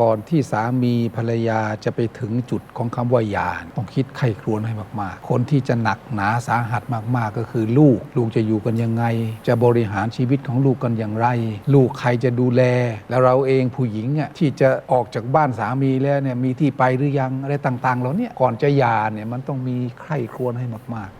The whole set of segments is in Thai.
ก่อนที่สามีภรรยาจะไปถึงจุดของคำว่าหย่าต้องคิดไข้ครวญให้มากๆ คนที่จะหนักหนาสาหัสมากๆ ก็คือลูก ลูกจะอยู่กันยังไง จะบริหารชีวิตของลูกกันอย่างไร ลูกใครจะดูแล แล้วเราเองผู้หญิงอะที่จะออกจากบ้านสามีแล้วเนี่ยมีที่ไปหรือยังอะไรต่างๆเหล่าเนี้ก่อนจะหย่าเนี่ยมันต้องมีไข้ครวญให้มากๆ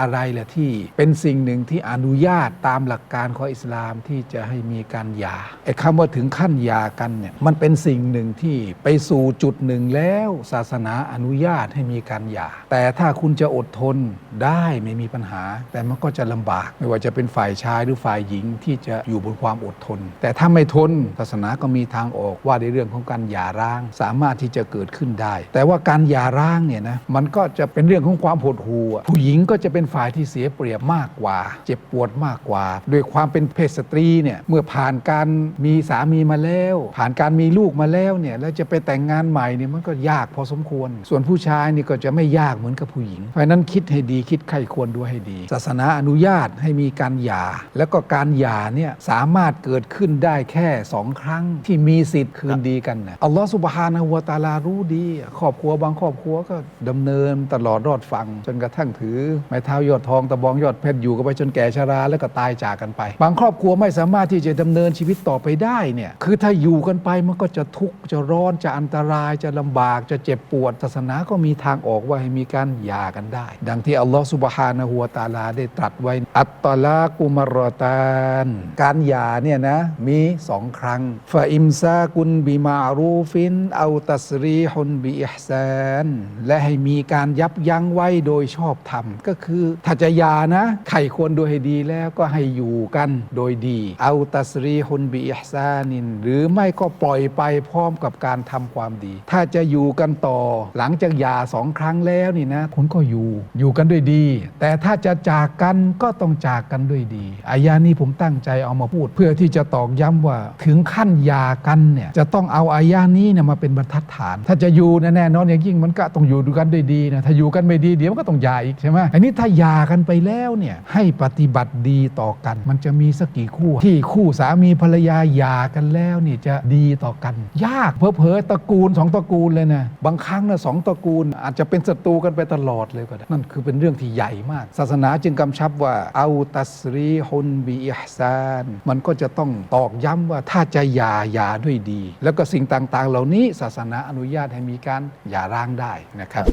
อะไรแหละที่เป็นสิ่งหนึ่งที่อนุญาตตามหลักการของอิสลามที่จะให้มีการหย่าไอ้คำว่าถึงขั้นหย่ากันเนี่ยมันเป็นสิ่งหนึ่งที่ไปสู่จุดหนึ่งแล้วศาสนาอนุญาตให้มีการหย่าแต่ถ้าคุณจะอดทนได้ไม่มีปัญหา แต่มันก็จะลำบาก ไม่ว่าจะเป็นฝ่ายชายหรือฝ่ายหญิงที่จะอยู่บนความอดทน แต่ถ้าไม่ทนศาสนาก็มีทางออกว่าในเรื่องของการหย่าร้าง สามารถที่จะเกิดขึ้นได้ แต่ว่าการหย่าร้างเนี่ยนะมันก็จะเป็นเรื่องของความหดหู่ผู้หญิงก็จะเป็นฝ่ายที่เสียเปรียบมากกว่า เจ็บปวดมากกว่า โดยความเป็นเพศสตรีเนี่ยเมื่อผ่านการมีสามีมาแล้ว ผ่านการมีลูกมาแล้วเนี่ยแล้วจะไปแต่งงานใหม่เนี่ยมันก็ยากพอสมควร ส่วนผู้ชายนี่ก็จะไม่ยากเหมือนกับผู้หญิง เพราะนั้นคิดให้ดีคิดไข้ควรดูให้ดี ศาสนาอนุญาตให้มีการหย่า แล้วก็การหย่าเนี่ยสามารถเกิดขึ้นได้แค่สองครั้งที่มีสิทธิ์คืนดีกันนะอัลลอฮฺสุบฮานะฮูวตาลารู้ดี ครอบครัวบางครอบครัวก็ดำเนินตลอดรอดฟังจนกระทั่งถือไม้เท้า้ายอดทองตะบองยอดเพชรอยู่กันไปจนแก่ชราแล้วก็ตายจากกันไป บางครอบครัวไม่สามารถที่จะดำเนินชีวิตต่อไปได้เนี่ยคือถ้าอยู่กันไปมันก็จะทุกข์จะร้อนจะอันตรายจะลำบากจะเจ็บปวดศาสนาก็มีทางออกว่าให้มีการหย่ากันได้ ดังที่อัลลอฮฺสุบฮานะฮูวตาลาได้ตรัสไว้ อัตตลากุมารตานการหย่าเนี่ยนะมีสองครั้งฟาอิมซากุนบิมารูฟินเอาตัสรีฮุนบิอิฮซานและให้มีการยับยั้งไว้โดยชอบธรรมก็คือถ้าจะยานะ ใครควรดูให้ดีแล้วก็ให้อยู่กันโดยดีเอาตัสรีฮุนบิอิฮซานิน หรือไม่ก็ปล่อยไปพร้อมกับการทำความดี ถ้าจะอยู่กันต่อหลังจากหย่าสองครั้งแล้วนี่นะคุณก็อยู่อยู่กันด้วยดี แต่ถ้าจะจากกันก็ต้องจากกันด้วยดีอายานี้ผมตั้งใจเอามาพูด เพื่อที่จะตอกย้ำว่าถึงขั้นหย่ากันเนี่ยจะต้องเอาอายานี้เนี่ยมาเป็นบรรทัดฐาน ถ้าจะอยู่แน่นอนอย่างยิ่งมันก็ต้องอยู่ด้วยกันด้วยดีนะถ้าอยู่กันไม่ดีเดี๋ยวมันก็ต้องหย่าอีกใช่ไหมอันนี้ถ้าหย่ากันไปแล้วเนี่ยให้ปฏิบัติดีต่อกัน มันจะมีสักกี่คู่ ที่คู่สามีภรรยาหย่ากันแล้วเนี่ยจะดีต่อกัน ยากเพอเพอตระกูลสองตระกูลเลยนะบางครั้งนะสองตระกูล อาจจะเป็นศัตรูกันไปตลอดเลยก็ได้นั่นคือเป็นเรื่องที่ใหญ่มาก ศาสนาจึงกำชับว่าเอาตัสรีฮุนบีอิฮซานมันก็จะต้องตอกย้ำว่าถ้าจะหย่าหย่าด้วยดี แล้วก็สิ่งต่างๆ เหล่านี้ศาสนาอนุญาตให้มีการหย่าร้างได้นะครับ